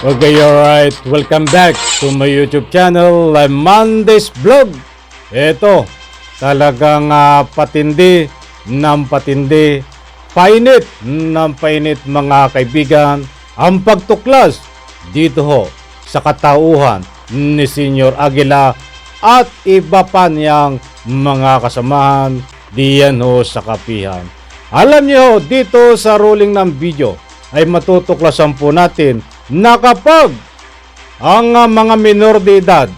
Okay, alright. Welcome back to my YouTube channel, I'm Mondays Vlog. Ito, talagang ah, patindi ng patindi, painit ng painit mga kaibigan, ang pagtuklas dito ho sa katauhan ni Senyor Aguila at iba pa niyang mga kasamahan diyan ho sa kapihan. Alam niyo, dito sa ruling ng video ay matutuklasan po natin na kapag ang mga minor de edad,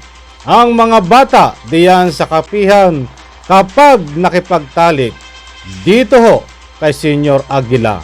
ang mga bata diyan sa kapihan, kapag nakipagtalik dito ho kay Senyor Aguila,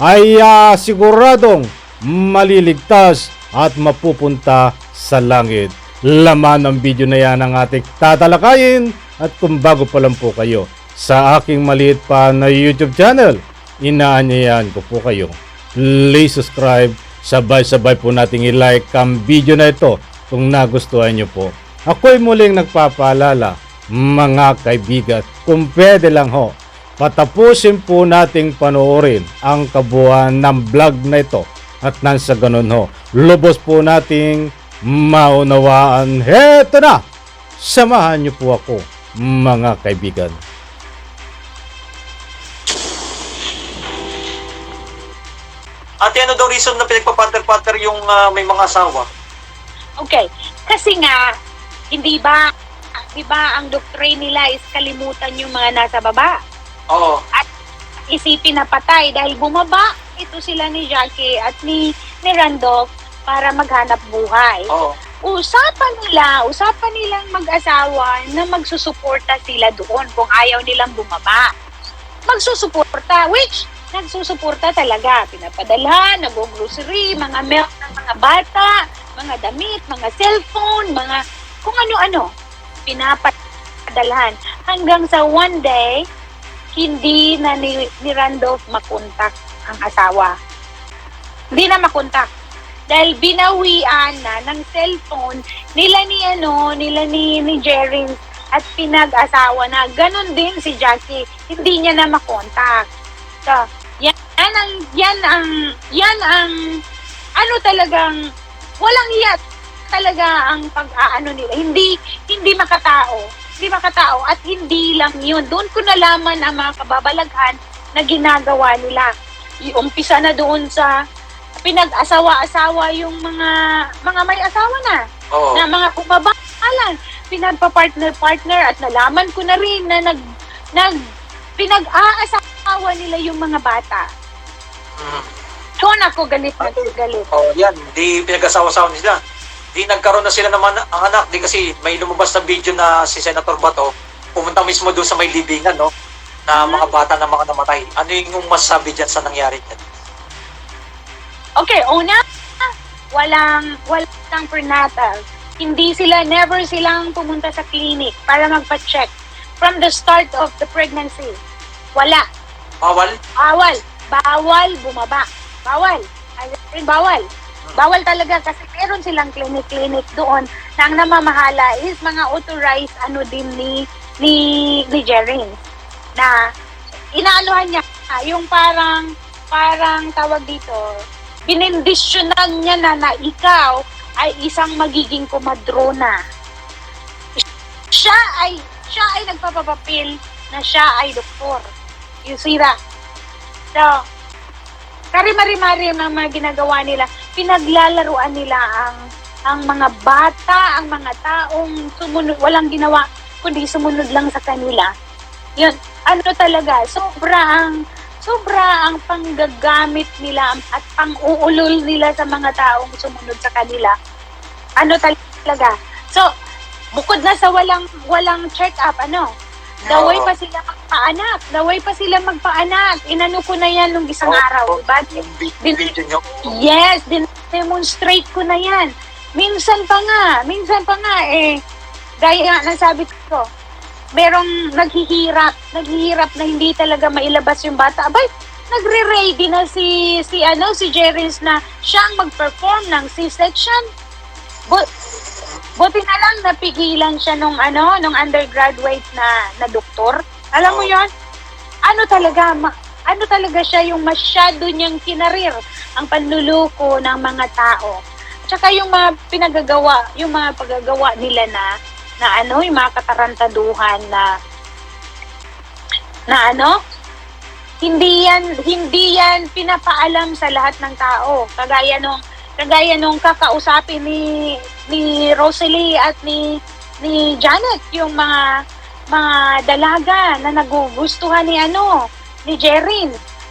ay ah, siguradong maliligtas at mapupunta sa langit. Laman ng video na yan ang ating tatalakayin at kung bago pa lang po kayo sa aking maliit pa na YouTube channel, inaanyayan ko po kayo. Please subscribe, sabay-sabay po nating i-like ang video na ito kung nagustuhan nyo po. Ako'y muling nagpapaalala, mga kaibigan, kung pwede lang ho, patapusin po nating panoorin ang kabuuan ng vlog na ito at nang sa ganun ho, lubos po nating maunawaan. Heto na! Samahan niyo po ako, mga kaibigan. Ate, ano daw reason na pinagpapater-pater yung ah, may mga asawa? Okay. Kasi nga, hindi ba, di ba ang doctrine nila is kalimutan yung mga nasa baba? Oo. Isipin na patay dahil bumaba ito sila ni Jackie at ni, ni Randolph para maghanap buhay. Oo. Usapan nila, usapan nilang mag-asawa na magsusuporta sila doon kung ayaw nilang bumaba. Magsusuporta, which nagsusuporta talaga. Pinapadalhan, nag-grocery, mga milk ng mga bata, mga damit, mga cellphone, mga kung ano-ano. Pinapadalhan. Hanggang sa one day, hindi na ni, ni Randolph makontak ang asawa. Hindi na makontak. Dahil binawian na ng cellphone nila ni ano, nila ni, ni Jerry at pinag-asawa na ganon din si Jackie. Hindi niya na makontak. So, yan, yan ang, yan ang, yan ang, ano talagang, walang hiyat talaga ang pag-aano nila. Hindi, hindi makatao. Hindi makatao at hindi lang yun. Doon ko nalaman ang mga kababalaghan na ginagawa nila. Umpisa na doon sa pinag-asawa-asawa yung mga mga may asawa na Oo. na mga kumabalan pinagpa-partner-partner at nalaman ko na rin na nag nag pinag-aasawa nila yung mga bata. Mm. Doon ako galit na galit. Oh, yan. Di pinag-asawa-sawa nila. Di nagkaroon na sila naman ang anak. Di kasi may lumabas na video na si Senator Bato pumunta mismo doon sa may libingan, no? Na Mhm. mga bata na mga namatay. Ano yung masasabi dyan sa nangyari dyan? Okay, una, walang walang prenatal. Hindi sila never silang pumunta sa clinic para magpa-check from the start of the pregnancy. Wala. Bawal? Bawal. Bawal bumaba. Bawal. In, bawal. Bawal talaga kasi meron silang clinic-clinic doon na ang namamahala is mga authorized ano din ni ni, ni Jerry na inaanuhan niya yung parang parang tawag dito binindisyonan niya na na ikaw ay isang magiging kumadrona. Siya ay siya ay nagpapapapil na siya ay doktor. You see that? So, kari-mari-mari ang mga ginagawa nila. Pinaglalaruan nila ang ang mga bata, ang mga taong sumunod, walang ginawa, kundi sumunod lang sa kanila. Yun, ano talaga, sobrang, sobra ang panggagamit nila at pang-uulol nila sa mga taong sumunod sa kanila. Ano talaga. So, bukod na sa walang walang check-up, ano, Daway pa sila magpaanak. Daway pa sila magpaanak. Inano ko na yan nung isang Oo. araw, diba? Yung vi- Din-? Yes, demonstrate ko na yan. Minsan pa nga, minsan pa nga eh, gaya nga ng sabi ko, merong naghihirap, naghihirap na hindi talaga mailabas yung bata. Abay, nagre-ready na si, si ano, si Jerry's na siyang mag-perform ng C-section. Bu- buti na lang napigilan siya nung ano, nung undergraduate na, na doktor. Alam mo Oo. yon ano talaga, ma- ano talaga siya yung masyado niyang kinarir ang panluluko ng mga tao. Tsaka yung mga pinagagawa, yung mga paggagawa nila na na ano, yung mga katarantaduhan na na ano, hindi yan hindi yan pinapaalam sa lahat ng tao. Kagaya nung kagaya nung kakausapin ni ni Rosalie at ni ni Janet yung mga mga dalaga na nagugustuhan ni ano ni Jerin.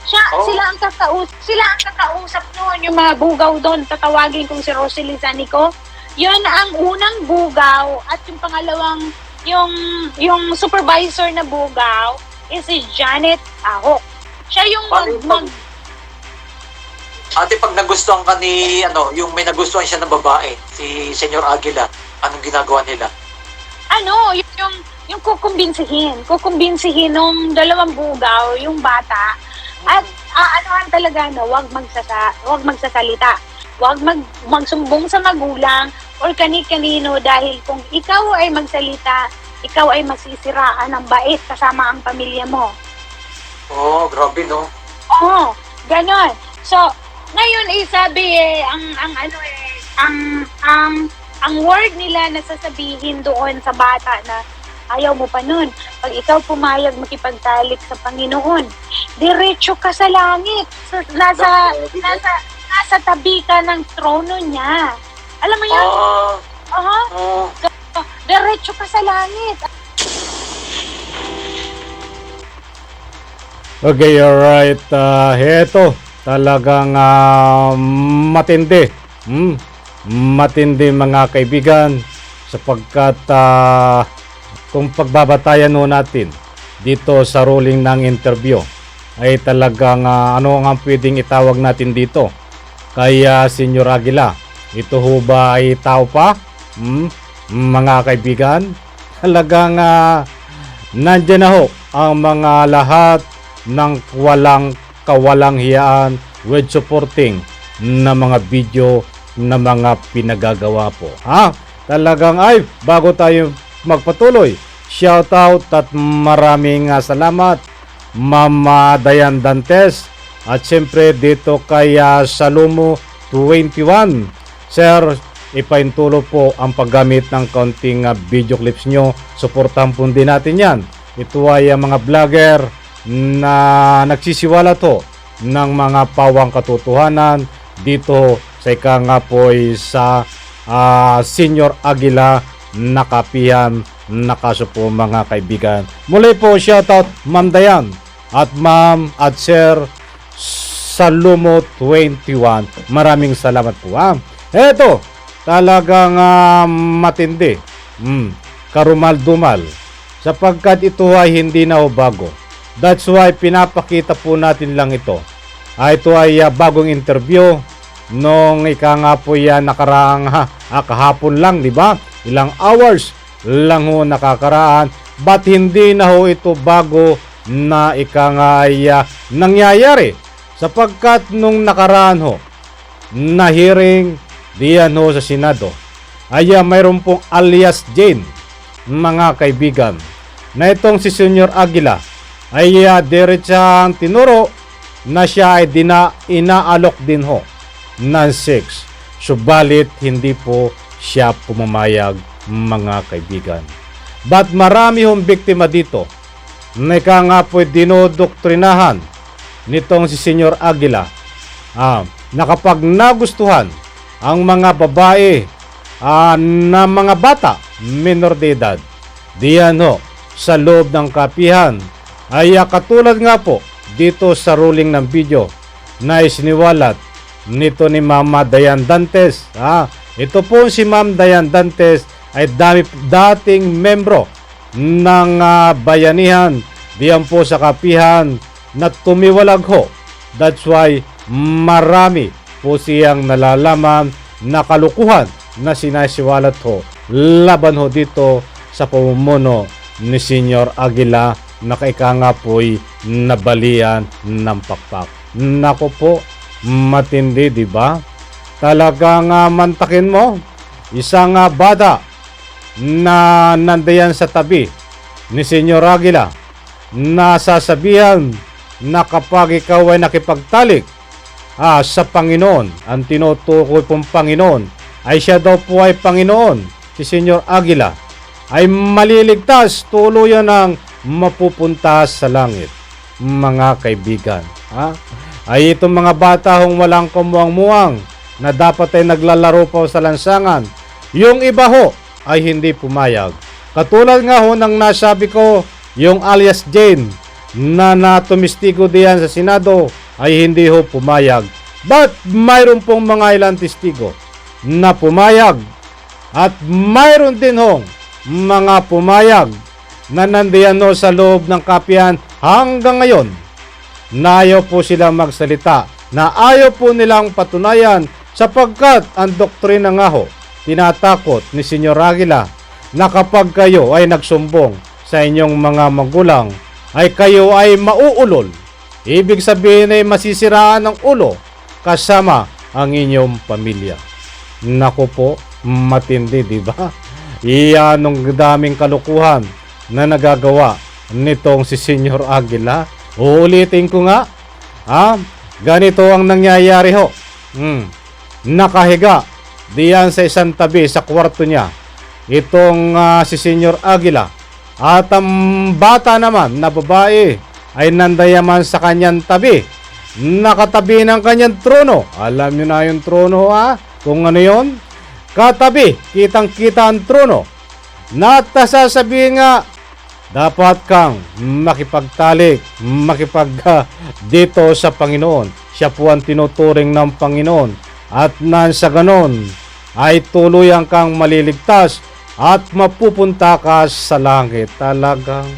Siya Oh. sila ang kakaus sila ang kakausap noon yung mga bugaw doon tatawagin kong si Rosalie Zanico. Yun ang unang bugaw at yung pangalawang yung yung supervisor na bugaw is si Janet Ahok. Siya yung mag, mag Ate, pag nagustuhan ka ni, ano, yung may nagustuhan siya ng babae, si Senyor Aguila, anong ginagawa nila? ano, yung, yung, yung kukumbinsihin. Kukumbinsihin nung dalawang bugaw, yung bata. At aanuhan talaga na wag magsasa, wag magsasalita. Wag mag, magsumbong sa magulang or kani-kanino dahil kung ikaw ay magsalita, ikaw ay masisiraan ng bait kasama ang pamilya mo. Oh, grabe, no? Oo, ganon. So, ngayon eh, sabi eh, ang, ang ano eh, ang, ang, ang word nila na sasabihin doon sa bata na ayaw mo pa nun. Pag ikaw pumayag makipagtalik sa Panginoon, diretso ka sa langit. So, nasa, nasa, nasa tabi ka ng trono niya. Alam mo yun? Ah, Aha, oh, diretso ka sa langit. Okay, alright. Uh, heto, talagang ah, matindi. Hmm? Matindi mga kaibigan sapagkat ah, kung pagbabatayan ho natin dito sa ruling ng interview ay talagang ah, ano nga pwedeng itawag natin dito kaya Senyor Aguila ito ho ba ay tao pa? Hmm? Mga kaibigan talagang ah, nandyan na ho ang mga lahat ng walang kawalang hiyaan with supporting na mga video na mga pinagagawa po. Ha? Talagang ay bago tayo magpatuloy, shout out at maraming ah, salamat Mama Dayan Dantes at siyempre dito kay ah, Salumo 21. Sir, ipaintulo po ang paggamit ng konting ah, video clips nyo. Suportahan po din natin yan. Ito ay mga vlogger na nagsisiwala to ng mga pawang katotohanan dito sa ika nga sa ah, Senior Aguila nakapihan nakaso po mga kaibigan. Muli po shoutout Ma'am Dayan at Ma'am at Sir Salumo 21. Maraming salamat po ha. Eto, talagang ah, matindi. Mm, karumal-dumal. Sapagkat ito ay hindi na bago. That's why pinapakita po natin lang ito. Ah, ito ay ah, bagong interview nung ika nga po yan nakaraang ha, ah, kahapon lang, di ba? Ilang hours lang ho nakakaraan. But hindi na ho ito bago na ika nga ay ah, nangyayari. Sapagkat nung nakaraan ho, na hearing diyan ho sa Senado, ay ah, mayroon pong alias Jane, mga kaibigan, na itong si Senyor Aguila ay uh, diretsang tinuro na siya ay dina, inaalok din ho ng 6. Subalit hindi po siya pumamayag mga kaibigan. But marami hong biktima dito na ika nga po dinodoktrinahan nitong si Senyor Aguila ah, na kapag nagustuhan ang mga babae ah, na mga bata minor de edad diyan ho sa loob ng kapihan ay ah, katulad nga po dito sa ruling ng video na isiniwalat nito ni Mama Dayan Dantes. Ah, ito po si Ma'am Dayan Dantes ay dami, dating membro ng ah, bayanihan diyan po sa kapihan na tumiwalag ho. That's why marami po siyang nalalaman na kalukuhan na sinasiwalat ho laban ho dito sa pamumuno ni Senyor Aguila na kaika nga po'y nabalian ng pakpak. Nako po, matindi, di ba? Talagang uh, mantakin mo, isang uh, bata na nandayan sa tabi ni Senyor Aguila na sasabihan na kapag ikaw ay nakipagtalik ah, sa Panginoon, ang tinutukoy pong Panginoon ay siya daw po ay Panginoon, si Senyor Aguila, ay maliligtas tuluyan ng mapupunta sa langit. Mga kaibigan, ha? ay itong mga bata hong walang kumuang-muang na dapat ay naglalaro pa sa lansangan. Yung iba ho ay hindi pumayag. Katulad nga ho ng nasabi ko, yung alias Jane na natumistigo diyan sa Senado ay hindi ho pumayag. But mayroon pong mga ilang testigo na pumayag at mayroon din hong mga pumayag na nandiyan ho sa loob ng kapihan hanggang ngayon na ayaw po silang magsalita, na ayaw po nilang patunayan sapagkat ang doktrina nga ho, tinatakot ni Senyor Aguila na kapag kayo ay nagsumbong sa inyong mga magulang, ay kayo ay mauulol. Ibig sabihin ay masisiraan ng ulo kasama ang inyong pamilya. Nako po, matindi, di ba? Iyan ang daming kalukuhan na nagagawa nitong si Senyor Aguila. Uulitin ko nga, ah, ganito ang nangyayari ho. Hmm. Nakahiga diyan sa isang tabi sa kwarto niya. Itong ah, si Senyor Aguila. At ang bata naman na babae ay nandayaman sa kanyang tabi. Nakatabi ng kanyang trono. Alam niyo na yung trono ha? Kung ano yon? Katabi, kitang kita ang trono. Natasasabihin nga, dapat kang makipagtalik, makipag ah, dito sa Panginoon. Siya po ang tinuturing ng Panginoon. At nan sa ganon, ay tuluyang kang maliligtas at mapupunta ka sa langit. Talagang,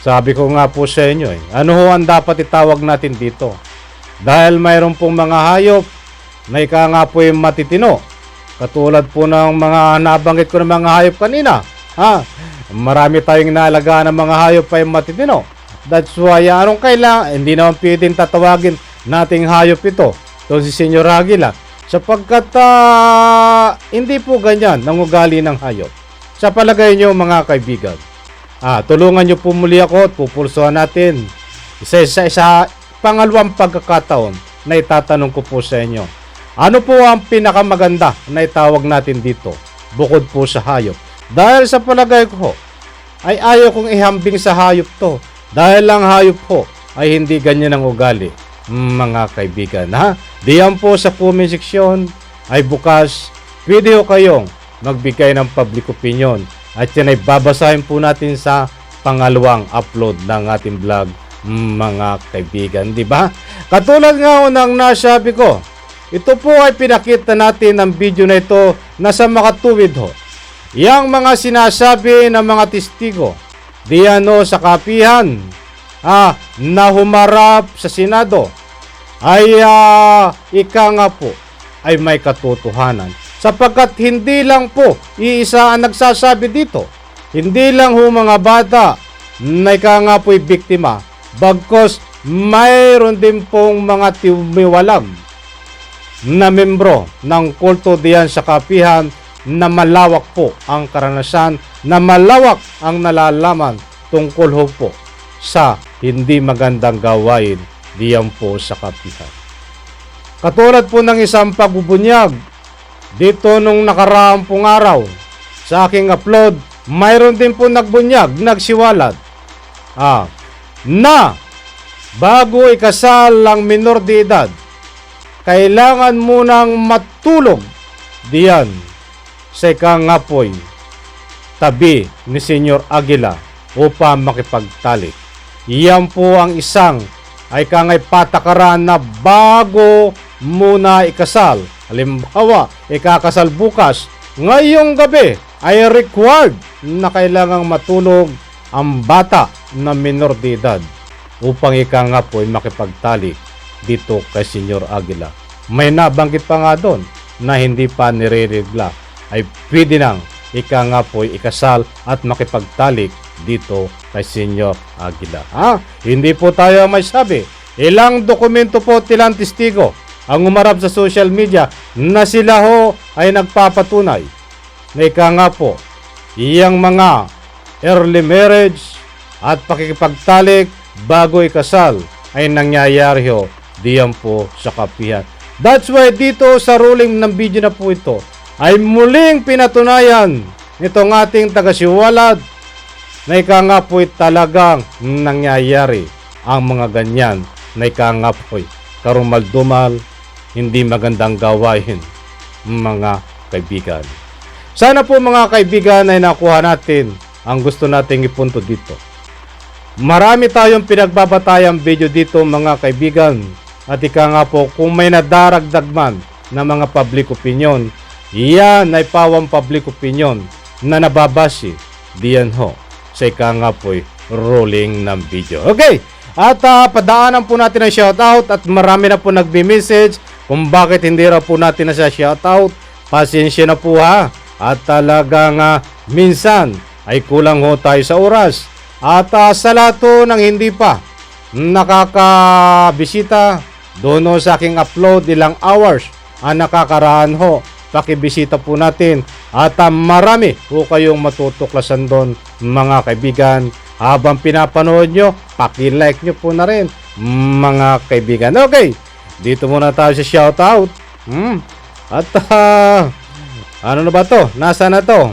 sabi ko nga po sa inyo, eh, ano ho ang dapat itawag natin dito? Dahil mayroon pong mga hayop na ika nga po yung matitino. Katulad po ng mga nabanggit ko ng mga hayop kanina. Ha? Marami tayong inaalagaan ng mga hayop yung matitino. That's why, anong kailangan? Hindi naman pwedeng tatawagin nating hayop ito. Ito si Senyor Aguila. Sapagkat ah, hindi po ganyan ang ugali ng hayop. Sa palagay nyo mga kaibigan, ah, tulungan nyo po muli ako at pupulsuhan natin. Isa isa isa pangalawang pagkakataon na itatanong ko po sa inyo. Ano po ang pinakamaganda na itawag natin dito bukod po sa hayop? Dahil sa palagay ko, ay ayaw kong ihambing sa hayop to. Dahil lang hayop po ay hindi ganyan ang ugali. Mga kaibigan, ha? Diyan po sa comment section ay bukas. Pwede ho kayong magbigay ng public opinion. At yan ay babasahin po natin sa pangalawang upload ng ating vlog mga kaibigan, di ba? Katulad nga ho ng nasabi ko, ito po ay pinakita natin ng video na ito na sa makatuwid ho. Yang mga sinasabi ng mga testigo, diyan ho sa kapihan, ah, na humarap sa Senado, ay ah, ika nga po, ay may katotohanan. Sapagkat hindi lang po iisa ang nagsasabi dito. Hindi lang ho mga bata na ika nga po'y biktima. Bagkos mayroon din pong mga tiwiwalag na membro ng kulto diyan sa kapihan na malawak po ang karanasan, na malawak ang nalalaman tungkol ho po sa hindi magandang gawain diyan po sa kapihan. Katulad po ng isang pagbubunyag dito nung nakaraang pong araw sa aking upload, mayroon din po nagbunyag, nagsiwalat ah, na bago ikasal ang minor de edad, kailangan munang matulog diyan sa ikangapoy tabi ni Senyor Aguila upang makipagtalik. Iyan po ang isang ay kangay patakaran na bago muna ikasal. Halimbawa, ikakasal bukas, ngayong gabi ay required na kailangang matulog ang bata na minor de edad upang ika nga po ay makipagtalik dito kay Senyor Aguila. May nabanggit pa nga doon na hindi pa nire-regla ay pwede nang ika nga po ay ikasal at makipagtalik dito kay Senyor Aguila. Ha? Hindi po tayo may sabi. Ilang dokumento po tilang testigo ang umarap sa social media na sila ho ay nagpapatunay na ika nga po iyang mga early marriage at pakikipagtalik bago ikasal ay nangyayari ho diyan po sa kapihan. That's why dito sa ruling ng video na po ito ay muling pinatunayan nitong ating tagasiwalad na ika nga talagang nangyayari ang mga ganyan na ika nga po'y karumal-dumal, hindi magandang gawain mga kaibigan. Sana po mga kaibigan ay nakuha natin ang gusto nating ipunto dito. Marami tayong pinagbabatayang video dito mga kaibigan at ika nga po kung may nadaragdag man na mga public opinion, yan ay pawang public opinion na nababasi diyan ho sa ika nga po'y rolling ng video. Okay, at ah, padaanan po natin ang shoutout at marami na po nagbi-message kung bakit hindi raw po natin na siya shoutout. Pasensya na po ha. At talagang ah, minsan ay kulang ho tayo sa oras. At ah, sa lahat ho ng hindi pa nakakabisita doon sa aking upload ilang hours ang nakakaraan ho. Pakibisita po natin at ah, marami po kayong matutuklasan doon mga kaibigan. Habang pinapanood nyo, paki-like nyo po na rin mga kaibigan. Okay, dito muna tayo sa shoutout. Hmm. At ah, ano na ba to? Nasa na to?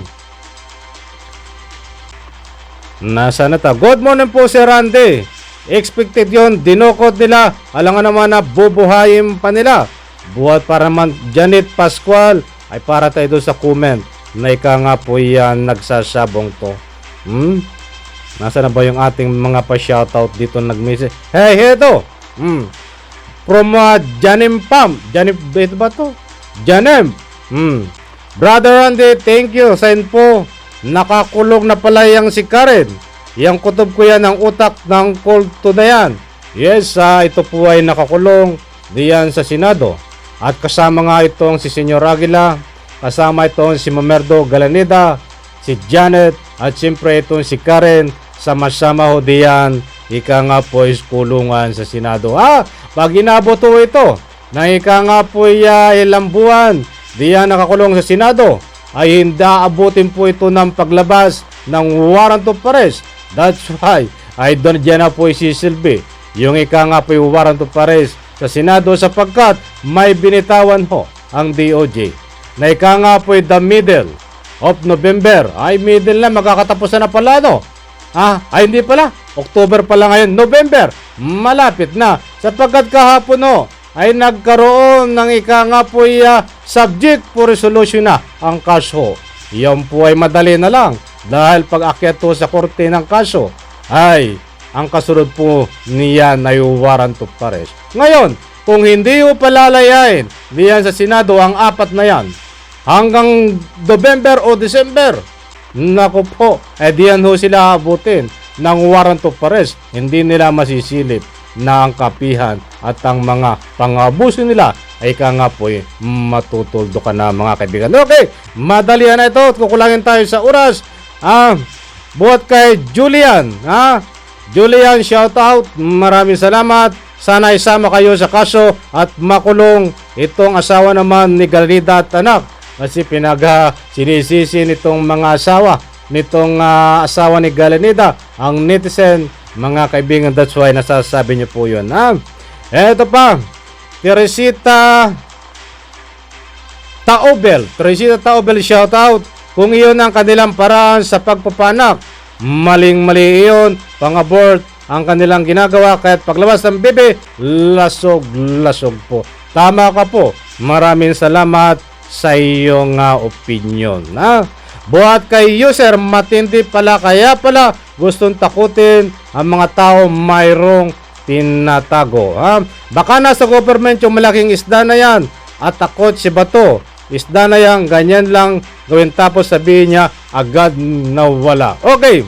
Nasa na to? Good morning po si Randy. Expected yon dinukot nila. Alangan naman na bubuhayin pa nila. Buhat para naman Janet Pascual ay para tayo doon sa comment na ika nga po yan nagsasabong to. Hmm? Nasa na ba yung ating mga pa-shoutout dito nag-message? Hey, heto! Hmm. From uh, Janim Pam. Janim, ito ba to? Janem. Hmm. Brother Randy, thank you sa info. Nakakulong na pala yung si Karen. Yang kutob ko yan ang utak ng cold to na yan. Yes, ah, ito po ay nakakulong diyan sa Senado. At kasama nga itong si Senyor Aguila, kasama itong si Mamerdo Galanida, si Janet, at siyempre itong si Karen, sama-sama ho diyan, ika nga po is sa Senado. Ah, pag inabot ito, na ika nga po uh, ilang buwan, diyan nakakulong sa Senado, ay hindi abutin po ito ng paglabas ng warrant of arrest. That's why, ay doon dyan na po isisilbi. Yung ika nga po yung warrant of arrest sa Senado sapagkat may binitawan ho ang DOJ. Na ika nga po the middle of November. Ay, middle na, magkakatapos na pala, no? Ah, ay hindi pala. October pala ngayon. November. Malapit na. Sapagkat kahapon, no, ay nagkaroon ng ika nga po uh, subject for resolution na ang kaso. Yan po ay madali na lang. Dahil pag akyat sa korte ng kaso, ay ang kasunod po niya na yung warrant of arrest. Ngayon, kung hindi po palalayain diyan sa Senado ang apat na yan, hanggang November o December, naku po, eh diyan ho sila abutin ng warrant of arrest. Hindi nila masisilip na ang kapihan at ang mga pangabuso nila ay ka nga po eh, matutuldo ka na mga kaibigan. Okay, madalian na ito kukulangin tayo sa oras. Ah, buhat kay Julian. Ha? Julian, shout out. Maraming salamat. Sana isama kayo sa kaso at makulong itong asawa naman ni Galida at anak. Kasi pinaga sinisisi nitong mga asawa nitong ah, asawa ni Galanida ang netizen mga kaibigan that's why nasasabi niyo po yun ha? eto pa Teresita Taobel Teresita Taobel shout out kung iyon ang kanilang paraan sa pagpapanak maling mali iyon pang-abort ang kanilang ginagawa kahit paglabas ng bebe lasog lasog po tama ka po maraming salamat sa iyong ah, opinion ha? Buhat kay user, matindi pala kaya pala gustong takutin ang mga tao mayroong tinatago. Ha? Baka nasa government yung malaking isda na yan at takot si Bato. Isda na yan, ganyan lang gawin tapos sabihin niya agad na wala. Okay.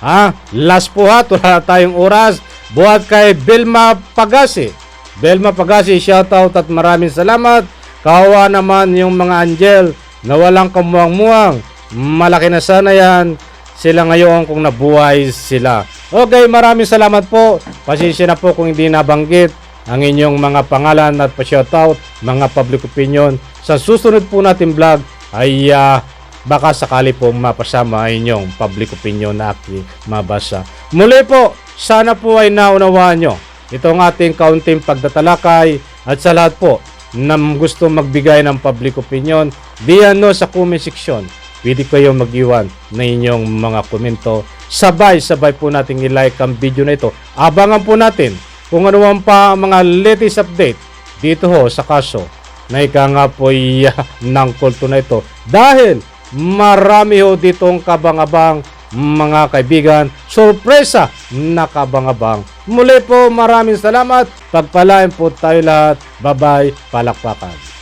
Ha? Last po ha, wala tayong oras. Buhat kay Belma Pagasi. Belma Pagasi, shoutout at maraming salamat. Kawa naman yung mga angel na walang kamuang-muang. Malaki na sana yan sila ngayon kung nabuhay sila. Okay, maraming salamat po. Pasensya na po kung hindi nabanggit ang inyong mga pangalan at pa-shoutout, mga public opinion. Sa susunod po natin vlog ay ah, baka sakali po mapasama inyong public opinion na aking mabasa. Muli po, sana po ay naunawaan nyo itong ating kaunting pagtatalakay At sa lahat po na gusto magbigay ng public opinion, diyan no sa comment section, pwede kayo mag-iwan na inyong mga komento. Sabay-sabay po nating i-like ang video na ito. Abangan po natin kung ano man pa ang mga latest update dito ho sa kaso na ika nga ng kulto na ito. Dahil marami ho ditong kabang-abang mga kaibigan, sorpresa na kabang-abang. Muli po maraming salamat. Pagpalain po tayo lahat. Bye-bye. Palakpakan.